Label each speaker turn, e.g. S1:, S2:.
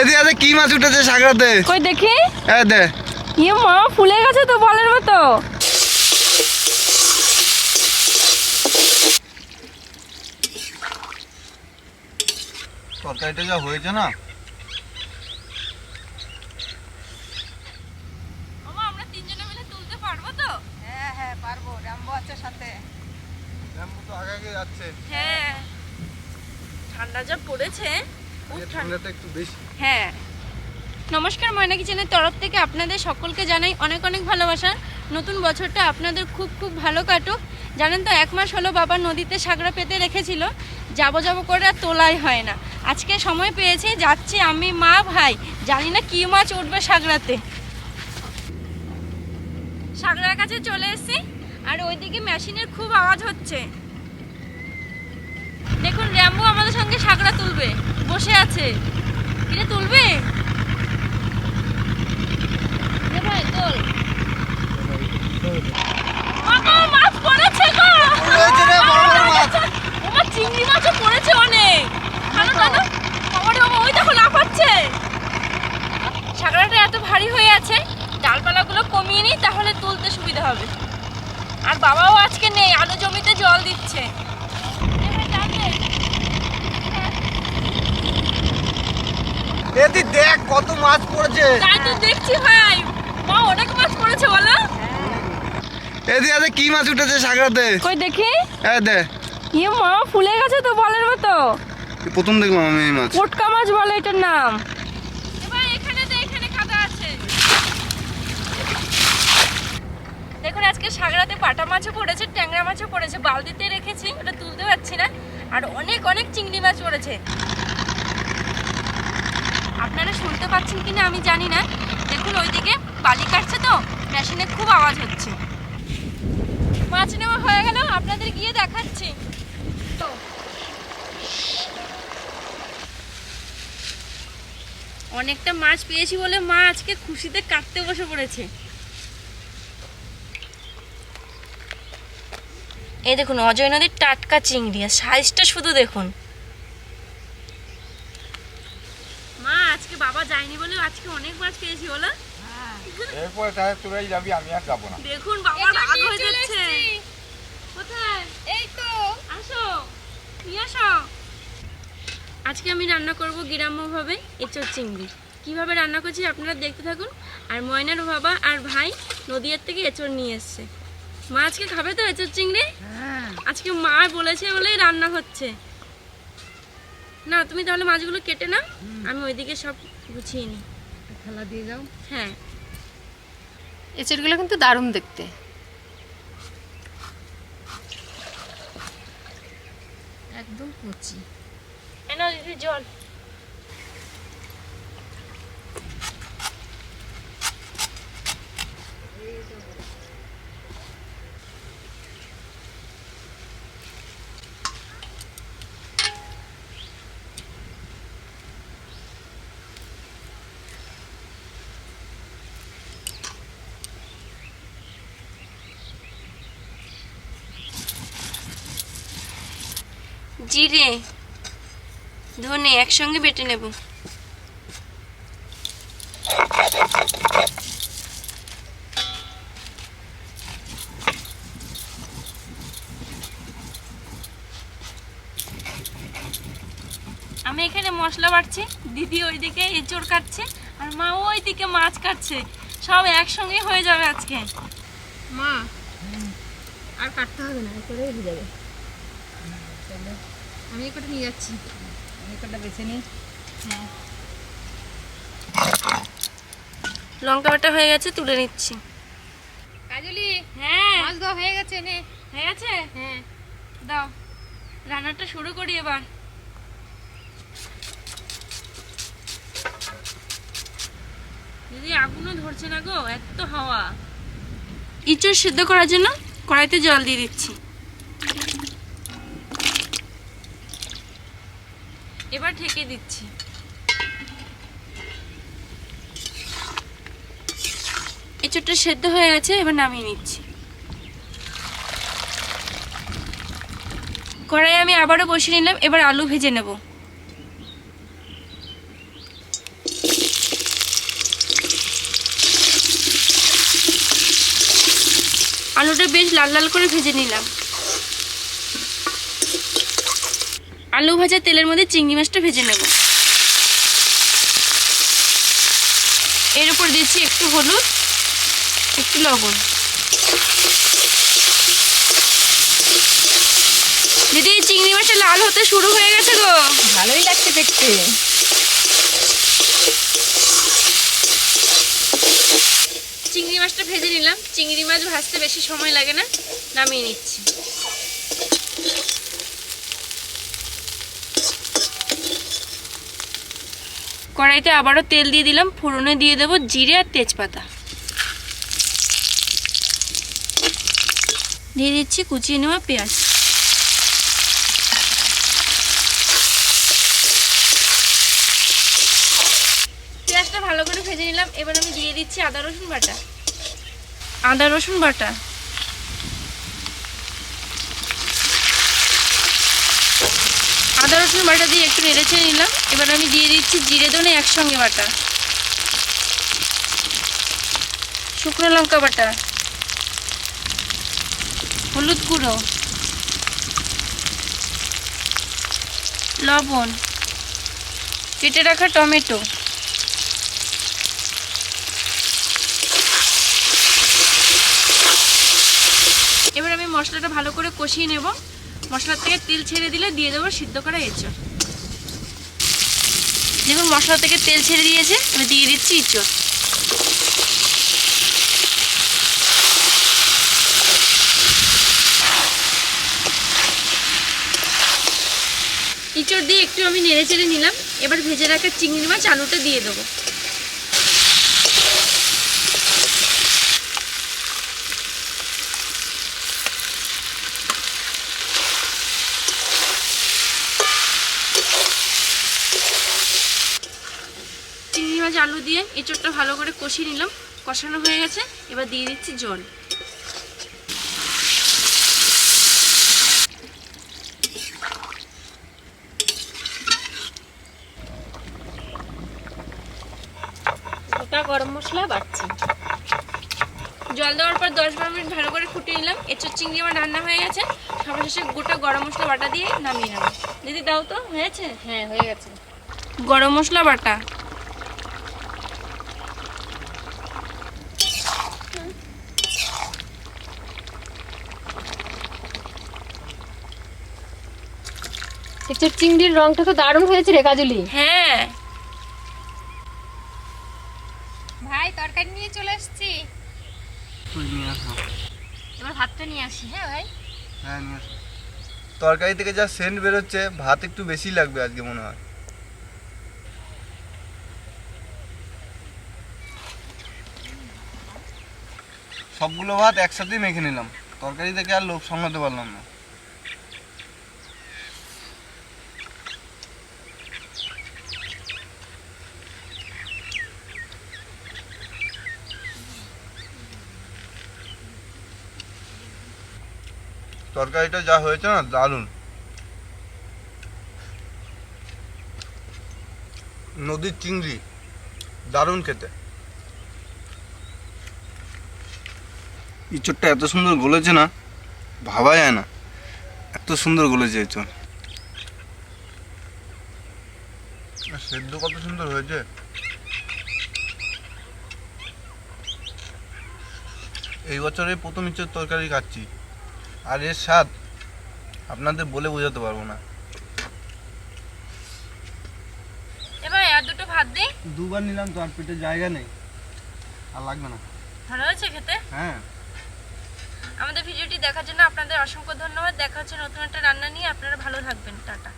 S1: এদি আছে কি মাছ উঠেছে সাগরাতে?
S2: কই দেখি?
S1: এ দে।
S2: ইয়ে মা ফুলে গেছে তো বলের মতো।
S1: তরকারিটা যা হয়েছে না?
S2: মামা আমরা তিনজনে মিলে তুলতে পারব তো?
S3: হ্যাঁ হ্যাঁ পারব। রাম্বো আছে সাথে।
S1: ল্যাম্বু আগে আগে যাচ্ছে।
S2: হ্যাঁ। ঠান্ডা যা পড়েছে হ্যাঁ। নমস্কার ময়না কিচেনের তরফ থেকে আপনাদের সকলকে জানাই অনেক অনেক ভালোবাসা। নতুন বছরটা আপনাদের খুব খুব ভালো কাটুক। জানেন তো, এক মাস হলো বাবা নদীতে সাগরা পেতে রেখেছিল। যাব যাব করে আর তোলাই হয় না। আজকে সময় পেয়েছি, যাচ্ছি আমি মা ভাই। জানি না কি মাছ উঠবে সাগরাতে। সাগরার কাছে চলে এসেছি, আর ওইদিকে মেশিনের খুব আওয়াজ হচ্ছে। দেখুন র্যাম্বো আমাদের সঙ্গে সাগরা তুলবে। বসে আছে। কিনে তুলবে? ভাই তোল মামা মাছ পড়েছে গো
S1: পড়েছে রে, বড় বড় মাছ।
S2: আমার চিংড়ি মাছও পড়েছে অনেক টানো টানো বাবা রে বাবা ওই দেখো লাফাচ্ছে সাগরাটা এত ভারী হয়ে আছে ডালপালাগুলো কমিয়ে নিই তাহলে তুলতে সুবিধা হবে আর বাবাও আজকে নেই আলু জমিতে জল দিচ্ছে নে ভাই, টান দে।
S1: এদি দেখ কত মাছ পড়েছে।
S2: তাই তো দেখছি ভাই। মা অনেক মাছ পড়েছে বলো।
S1: এদি আছে কি মাছ উঠেছে সাগরাতে?
S2: কই দেখি?
S1: এ দে।
S2: ইয়ে মা ফুলে গেছে তো বলের মতো।
S1: প্রথম দেখলাম আমি এই মাছ।
S2: পটকা মাছ বলে এটার নাম। এবার এখানে তো এখানে কাদা আছে। দেখুন আজকে সাগরাতে পাটা মাছও পড়েছে ট্যাংরা মাছও পড়েছে। বালতিতে রেখেছি ওটা তুলতে পারছি না। আর অনেক অনেক চিংড়ি মাছ পড়েছে। আপনারা শুনতে পাচ্ছেন কিনা আমি জানি না। দেখুন, ওইদিকে বালি কাটছে তো, মেশিনে খুব আওয়াজ হচ্ছে। মাছ নেওয়া হয়ে গেল, আপনাদের গিয়ে দেখাচ্ছি। অনেকটা মাছ পেয়েছি বলে মা আজকে খুশিতে কাটতে বসে পড়েছে। এই দেখুন, অজয় নদীর টাটকা চিংড়ি, আর সাইজটা শুধু দেখুন মা আজকে যায়নি বলে আজকে অনেক মাছ পেয়েছি বলো
S1: এরপরে তাহলে তোরাই যাবি আমি আর যাব না।
S2: দেখুন বাবা রাগ হয়ে যাচ্ছে। কোথায়? এই তো। আসো নিয়ে আসো। আজকে আমি রান্না করব গ্রাম্যভাবে এঁচড় চিংড়ি। কীভাবে রান্না করছি আপনারা দেখতে থাকুন। আর ময়নার বাবা আর ভাই নদীয়ার থেকে এঁচড় নিয়ে এসছে। মা আজকে খাবে তো এঁচড় চিংড়ি?
S3: হ্যাঁ।
S2: আজকে মা বলেছে বলেই রান্না হচ্ছে। না তুমি তাহলে মাছগুলো কেটে নাও। আমি ওইদিকে সব গুছিয়ে নিই।
S3: খেলা দিয়ে যাও
S2: হ্যাঁ।
S3: এঁচড়গুলো কিন্তু দারুণ দেখতে। একদম কচি।
S2: এনে জল। জিরে ধনে একসঙ্গে বেটে নেব। আমি এখানে মশলা বাটছি দিদি ওইদিকে এঁচড় কাটছে আর মা ওইদিকে মাছ কাটছে। সব একসঙ্গে হয়ে যাবে আজকে।
S3: মা আর কাটতে হবে না করে হয়ে যাবে। আমি এই কটা নিয়ে যাচ্ছি। আমি এই কটা বেছে নিই। হ্যাঁ।
S2: লঙ্কা বাটা হয়ে গেছে তুলে নিচ্ছি।
S3: কাজলি
S2: হ্যাঁ।
S3: মাছ দেওয়া হয়ে গেছে নে।
S2: হয়ে গেছে?
S3: হ্যাঁ।
S2: দাও। রান্নাটা শুরু করি এবার। দিদি আগুনও ধরছে না গো এত হাওয়া। ইঁচড় সিদ্ধ করার জন্য কড়াইতে জল দিয়ে দিচ্ছি। এবার ঢেকে দিচ্ছি। এঁচুরটা সেদ্ধ হয়ে গেছে, এবার নামিয়ে নিচ্ছি। কড়াই আমি আবারও বসিয়ে নিলাম, এবার আলু ভেজে নেব। আলুটা বেশ লাল লাল করে ভেজে নিলাম। আলু ভাজা তেলের মধ্যে চিংড়ি মাছটা ভেজে নেব। এর উপর দিচ্ছি একটু হলুদ একটু লবণ। দিদি চিংড়ি মাছটা লাল হতে শুরু হয়ে গেছে গো।
S3: ভালোই লাগছে দেখতে।
S2: চিংড়ি মাছটা ভেজে নিলাম। চিংড়ি মাছ ভাজতে বেশি সময় লাগে না নামিয়ে নিচ্ছি। কড়াইতে আবারও তেল দিয়ে দিলাম, ফোড়নে দিয়ে দেবো জিরে আর তেজপাতা। দিয়ে দিচ্ছি কুচিয়ে নেওয়া পেঁয়াজ। পেঁয়াজটা ভালো করে ভেজে নিলাম, এবার আমি দিয়ে দিচ্ছি আদা, রসুন বাটা। আদা, রসুন বাটা। আদা, রসুন বাটা দিয়ে একটু নেড়ে নিলাম। এবার আমি দিয়ে দিচ্ছি জিরে ধনে একসঙ্গে বাটা। শুকনো লঙ্কা বাটা। হলুদ গুঁড়ো। লবণ। কেটে রাখা টমেটো। এবার আমি মশলাটা ভালো করে কষিয়ে নেব। মশলার থেকে তেল ছেড়ে দিলে দিয়ে দেবো সিদ্ধ করা এঁচড় দেখুন, মশলা থেকে তেল ছেড়ে দিয়েছে, আমি দিয়ে দিচ্ছি ইঁচড়। ইঁচড় দিয়ে একটু আমি নেড়ে চেড়ে নিলাম। এবার ভেজে রাখা চিংড়ি মাছ, আলুটা দিয়ে দেবো চিংড়ি মাছ আলু দিয়ে এঁচড়টা ভালো করে কষিয়ে নিলাম। কষানো হয়ে গেছে। এবার দিয়ে দিচ্ছি জল।
S3: গোটা গরম মশলা বাড়ছি।
S2: জল দেওয়ার পর দশ বারো মিনিট ভালো করে ফুটিয়ে নিলাম। এঁচড় চিংড়ি আমার রান্না হয়ে গেছে। সবার শেষে গোটা গরম মশলা বাটা দিয়ে নামিয়ে নেব। দিদি দাও তো হয়েছে?
S3: হ্যাঁ হয়ে গেছে।
S2: গরম মশলা বাটা।
S3: এর চিংড়ির রংটা তো দারুণ হয়েছে রে কাজলি।
S2: হ্যাঁ।
S3: ভাই তরকারি নিয়ে চলে এসেছি এবার ভাতটা নিয়ে আসি হ্যাঁ ভাই?
S1: হ্যাঁ নিয়ে আসো। তরকারি থেকে যা সেন্ট বেরোচ্ছে ভাত একটু বেশি লাগবে আজকে মনে হয়। সবগুলো ভাত একসাথেই মেখে নিলাম। তরকারি থেকে আর লোভ সামলাতে পারলাম না। তরকারিটা যা হয়েছে না, দারুণ। নদীর চিংড়ি, দারুণ খেতে। ইঁচড়টা এত সুন্দর গলেছে না, ভাবা যায় না। এত সুন্দর গলেছে ইঁচড়। সেদ্ধ কত সুন্দর হয়েছে। এই বছরে প্রথম ইঁচড় তরকারি খাচ্ছি। আর এর স্বাদ আপনাদের বলে বোঝাতে পারব না।
S2: এবার আর দুটো ভাত দিই
S1: দুবার নিলাম তো আর পেটে জায়গা নেই। আর লাগবে না।
S2: ভালো হয়েছে খেতে?
S1: হ্যাঁ।
S2: আমাদের ভিডিওটি দেখার জন্য আপনাদের অসংখ্য ধন্যবাদ। দেখা হচ্ছে নতুন একটা রান্না নিয়ে। আপনারা ভালো থাকবেন। টাটা।